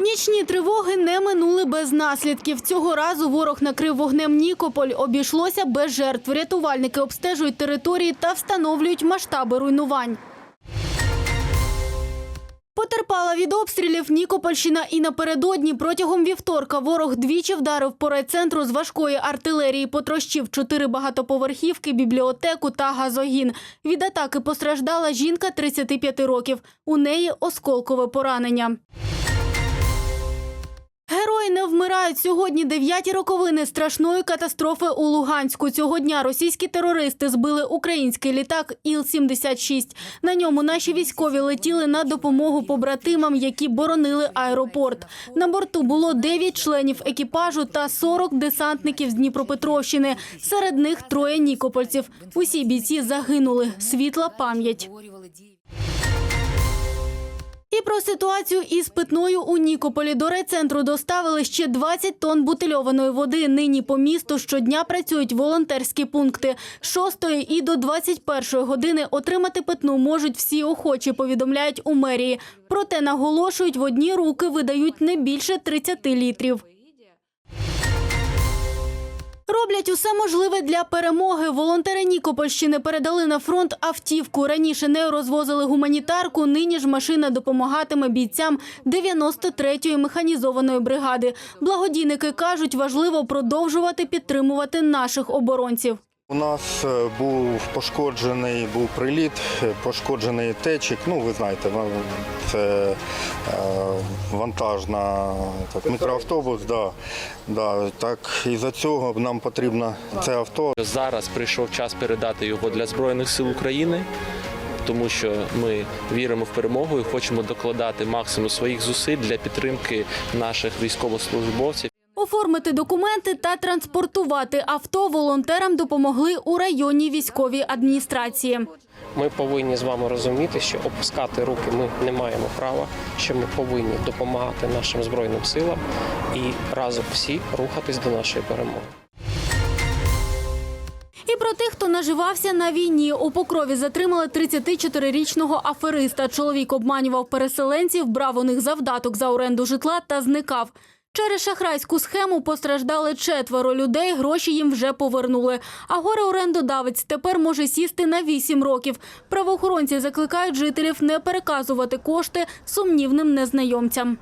Нічні тривоги не минули без наслідків. Цього разу ворог накрив вогнем Нікополь. Обійшлося без жертв. Рятувальники обстежують території та встановлюють масштаби руйнувань. Потерпала від обстрілів Нікопольщина і напередодні протягом вівторка ворог двічі вдарив по райцентру з важкої артилерії, потрощив чотири багатоповерхівки, бібліотеку та газогін. Від атаки постраждала жінка 35 років. У неї осколкове поранення. Герої сьогодні. Дев'яті роковини страшної катастрофи у Луганську. Цього дня російські терористи збили український літак Іл-76. На ньому наші військові летіли на допомогу побратимам, які боронили аеропорт. На борту було 9 членів екіпажу та 40 десантників з Дніпропетровщини. Серед них троє нікопольців. Усі бійці загинули. Світла пам'ять. І про ситуацію із питною у Нікополі до райцентру доставили ще 20 тонн бутильованої води. Нині по місту щодня працюють волонтерські пункти. 6 і до 21 години отримати питну можуть всі охочі, повідомляють у мерії. Проте наголошують, в одні руки видають не більше 30 літрів. Роблять усе можливе для перемоги. Волонтери Нікопольщини передали на фронт автівку. Раніше нею розвозили гуманітарку. Нині ж машина допомагатиме бійцям 93-ї механізованої бригади. Благодійники кажуть, важливо продовжувати підтримувати наших оборонців. У нас е, був пошкоджений був приліт, е, пошкоджений течик. Ну, ви знаєте, це е, вантажна так, мікроавтобус. Да, да, так, і за цього нам потрібно це авто. Зараз прийшов час передати його для Збройних сил України, тому що ми віримо в перемогу і хочемо докладати максимум своїх зусиль для підтримки наших військовослужбовців. Оформити документи та транспортувати авто волонтерам допомогли у районній військовій адміністрації. Ми повинні з вами розуміти, що опускати руки ми не маємо права, що ми повинні допомагати нашим збройним силам і разом всі рухатись до нашої перемоги. І про тих, хто наживався на війні. У Покрові затримали 34-річного афериста. Чоловік обманював переселенців, брав у них завдаток за оренду житла та зникав. Через шахрайську схему постраждали четверо людей, гроші їм вже повернули. А горе-орендодавець тепер може сісти на 8 років. Правоохоронці закликають жителів не переказувати кошти сумнівним незнайомцям.